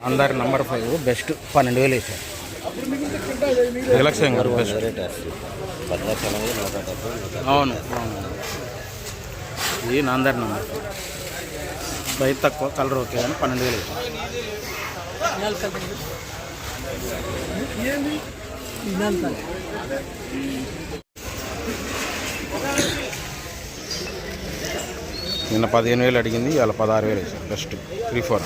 అందరి number five best పన్నెండు వేలు వేసారు. రిలాక్సింగ్ గారు అవును అవును. ఇది నాందర్ నంబర్ రైతు తక్కువ కలర్ ఓకే కానీ పన్నెండు వేలు నిన్న పదిహేను వేలు అడిగింది ఇవాళ పదహారు వేలు వేసారు. బెస్ట్ త్రీ ఫోర్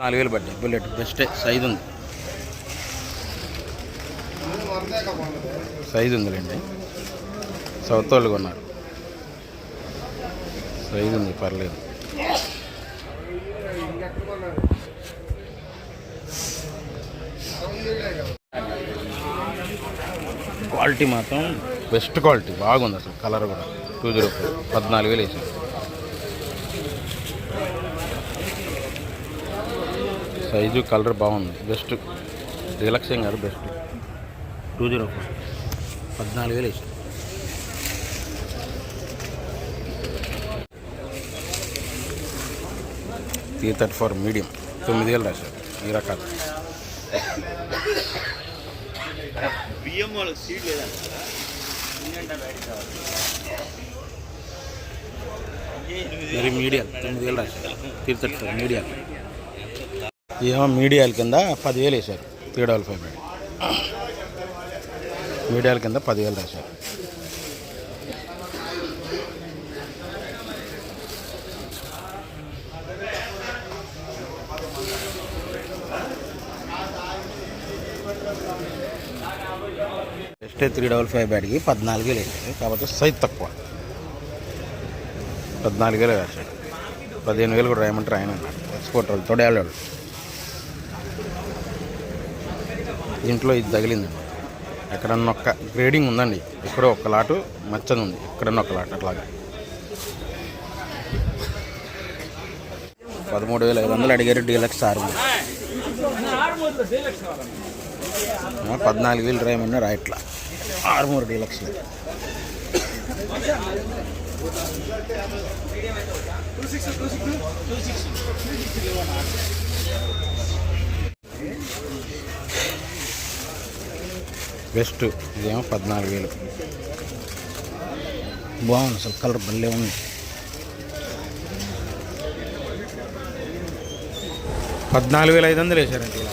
నాలుగు వేలు పడ్డాయి. బుల్లెట్ బెస్ట్ సైజు ఉంది. సైజు ఉందిలేండి. సౌత్ వాళ్ళు కొన్నారు. సైజు ఉంది పర్లేదు. క్వాలిటీ మాత్రం బెస్ట్ క్వాలిటీ. బాగుంది అసలు కలర్ కూడా. Two zero four. పద్నాలుగు వేలు వేసింది. సైజు కలర్ బాగుంది. బెస్ట్. రిలాక్సింగ్ గారు బెస్ట్. Two zero four. పద్నాలుగు వేలు వేసింది. త్రీ థర్టీ ఫోర్ మీడియం తొమ్మిది వేలు రాశారు. ఈ రకాలు. బియ్యం వాళ్ళకి సీడ్ లేదంట మరి మీడియాలు తొమ్మిది వేలు రాశారు. త్రీ మీడియాలు ఏమో మీడియాల కింద పదివేలు వేశారు. త్రీ డబల్ ఫైవ్ మీడియాల కింద పదివేలు రాశారు. ఎస్టే త్రీ డబల్ ఫైవ్ బ్యాడ్కి పద్నాలుగు వేలు వేసాడు కాబట్టి సైజ్ తక్కువ. పద్నాలుగు వేలు వేసాడు. పదిహేను వేలు కూడా రాయమంటారు ఆయన అన్నాడు ఎక్స్పోర్ట్ వాళ్ళు వాళ్ళు దీంట్లో ఇది తగిలింది. ఎక్కడన్నా ఒక్క గ్రేడింగ్ ఉందండి. ఇక్కడ ఒక్క లాటు మచ్చది ఉంది. ఎక్కడన్నా ఒక లాట్ అట్లాగా. పదమూడు వేల ఐదు వందలు అడిగారు డీలక్స్ ఆరు పద్నాలుగు వేలు రాయమన్నా రాయట్లా. ఆరుమూరు డీలక్స్ బెస్ట్. ఇదేమో పద్నాలుగు వేలు. బాగుంది అసలు కలర్ భలే ఉంది. పద్నాలుగు వేల ఐదు వందలు వేసారండి ఇలా.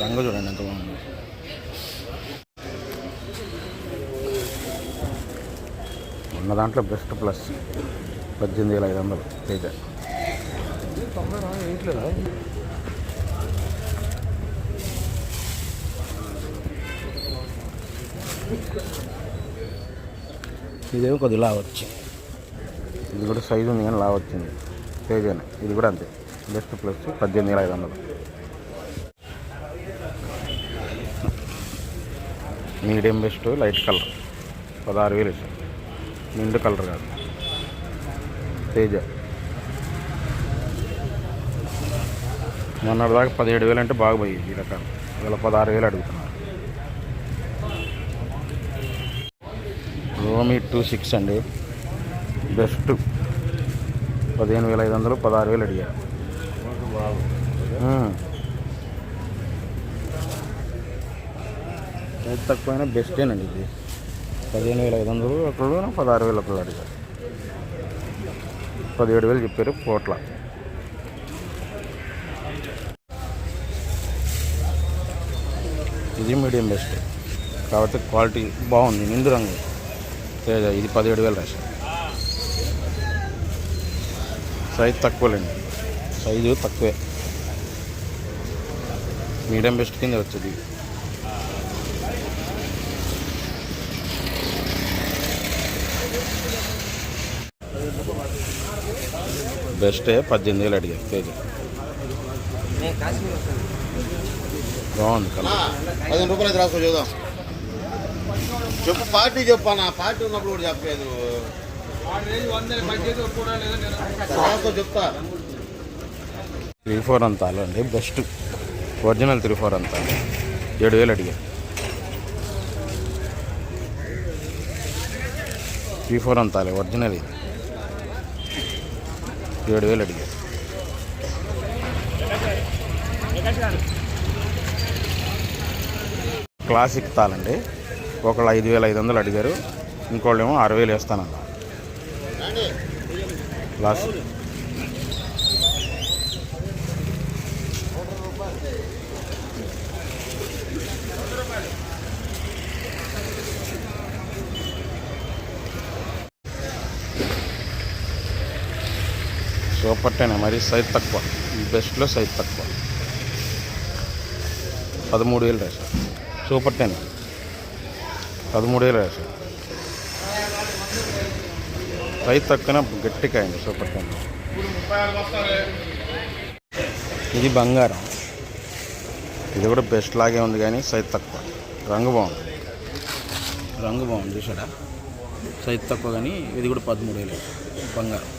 రంగు చూడండి ఎంత బాగుంది. ఉన్న దాంట్లో బెస్ట్ ప్లస్ పద్దెనిమిది వేల ఐదు వందలు అయితే. ఇదేమో కొద్దిగా లా వచ్చింది ఇది కూడా సైజు ఉంది కానీ లా వచ్చింది. తేజనే ఇది కూడా అంతే. బెస్ట్ ప్లస్ పద్దెనిమిది వేల ఐదు వందలు. Medium best light colour. పదహారు వేలు ఇస్తాం నిండు కలర్ కాదు. తేజ. మొన్నటి దాకా పదిహేడు వేలు అంటే బాగా పోయింది ఈ రకాలు. ఇవాళ పదహారు వేలు అడుగుతున్నారు. రోమి టూ సిక్స్ అండి. బెస్ట్ పదిహేను వేల ఐదు వందలు పదహారు వేలు అడిగారు. సైజ్ తక్కువ అయినా తక్కువైనా బెస్టేనండి ఇది. పదిహేను వేల ఐదు వందలు ఒకళ్ళు పదహారు వేలు ఒకళ్ళు అడిగారు పదిహేడు వేలు చెప్పారు పోట్ల ఇది మీడియం బెస్ట్ కాబట్టి క్వాలిటీ బాగుంది నిందు రంగు. తేజ ఇది పదిహేడు వేలు రాశారు. సైజ్ తక్కువలేండి సైజు తక్కువే. మీడియం బెస్ట్ కింద వచ్చేది. బెస్టే పద్దెనిమిది వేలు అడిగారు కేజీ. బాగుంది కలర్. పదిహేను రూపాయలు రాసుకో చూద్దాం చెప్పు పార్టీ చెప్పు నా పార్టీ ఉన్నప్పుడు కూడా చెప్పలేదు. రాసుకో చెప్తా. త్రీ ఫోర్ అంతాలు అండి బెస్ట్. ఒరిజినల్ త్రీ ఫోర్ అంతా. ఏడు వేలు అడిగారు త్రీ ఫోర్ అంతాలే ఒరిజినల్ ఇది. ఏడు వేలు అడిగారు. క్లాసిక్ తాళండి. ఒకళ్ళు ఐదు వేల ఐదు వందలు అడిగారు. ఇంకోళ్ళేమో ఆరు వేలు వేస్తానన్నారు. క్లాసిక్. సూపర్ మరి సైజ్ తక్కువ. బెస్ట్లో సైజ్ తక్కువ. పదమూడు వేలు రాశారు సూపర్ టెన్. పదమూడు వేలు రాశారు సైజ్ తక్కువ గట్టిగా అయింది సూపర్ టెన్. ఇది బంగారం. ఇది కూడా బెస్ట్ లాగే ఉంది కానీ సైజ్ తక్కువ. రంగు బాగుంది. రంగు బాగుంది చూసాడా సైజ్ తక్కువ కానీ ఇది కూడా పదమూడు వేలు బంగారం.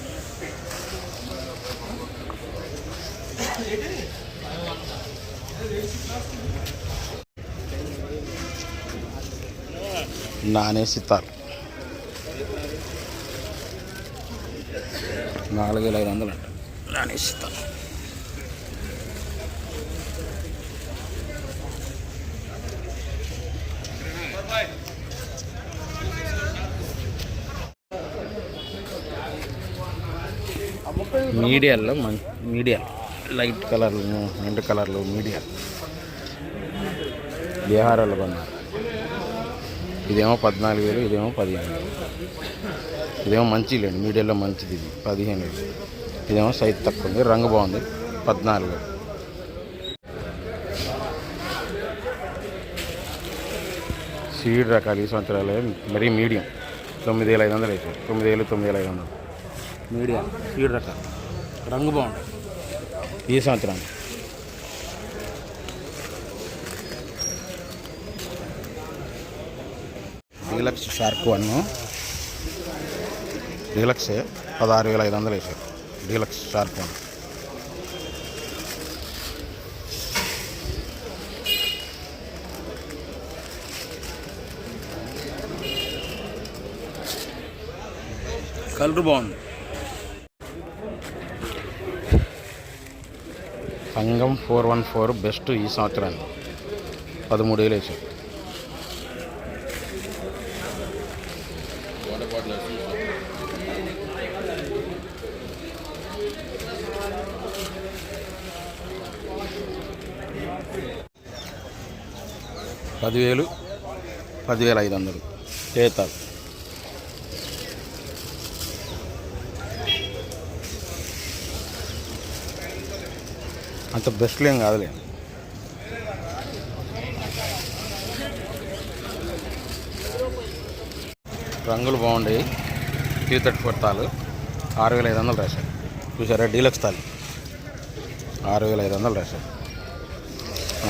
నానే సితార్. నాలుగు వేల ఐదు వందలు అంట నానే సితార్. మీడియాలో మం మీడియా. లైట్ కలర్లు రెండు కలర్లు మీడియా. బీహారాలు కొన్నారు ఇదేమో పద్నాలుగు వేలు ఇదేమో పదిహేను వేలు. ఇదేమో మంచిలేండి మీడియాలో మంచిది ఇది పదిహేను వేలు. ఇదేమో సైజ్ తక్కువ ఉంది రంగు బాగుంది పద్నాలుగు వేలు. సీడ్ రకాలు ఈ సంవత్సరాలు మరీ మీడియం. తొమ్మిది వేల ఐదు వందలు అయితే తొమ్మిది వేలు తొమ్మిది వేల ఐదు వందలు. మీడియం సీడ్ రకాలు. రంగు బాగుంటుంది ఈ సంవత్సరానికి. డీలక్స్ షార్క్ వన్ డీలక్సే పదహారు వేల ఐదు వందలు వేసారు. Deluxe shark one. కలర్ బాగుంది. Sangam four one four best ఈ సంవత్సరానికి. పదమూడు వేలు వేసారు. పదివేలు పదివేల ఐదు వందలు చేతాలు అంత బెస్ట్లు ఏం కాదులే. రంగులు బాగుండేవి టీ థర్టీ ఫోర్ తాలు. ఆరు వేల ఐదు వందలు రాశారు చూసారా డీలక్స్ తాలు. ఆరు వేల ఐదు వందలు రాశారు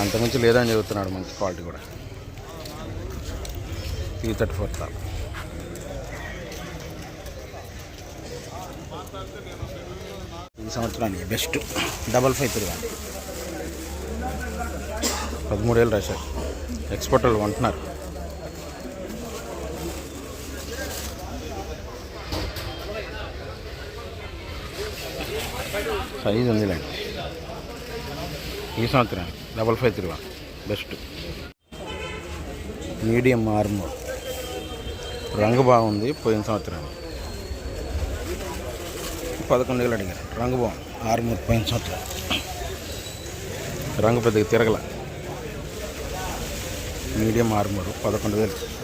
అంతకుమించి లేదని చెబుతున్నాడు మంచి క్వాలిటీ కూడా. త్రీ థర్టీ ఫోర్ తా ఈ సంవత్సరానికి బెస్ట్. డబల్ ఫైవ్ త్రీ తిరగాలి పదమూడేళ్ళు రాశారు. ఎక్స్పోర్ట్ వాళ్ళు కొంటున్నారు. సైజ్ ఉందిలేండి. ఈ సంవత్సరానికి double five three best. Medium armour. రంగు బాగుంది పోయిన సంవత్సరానికి పదకొండు వేలు అడిగారు. రంగు బాగుంది. మూడు పోయిన సంవత్సరం. రంగు పెద్దగా తిరగల. మీడియం ఆర్మూర్ పదకొండు వేలు.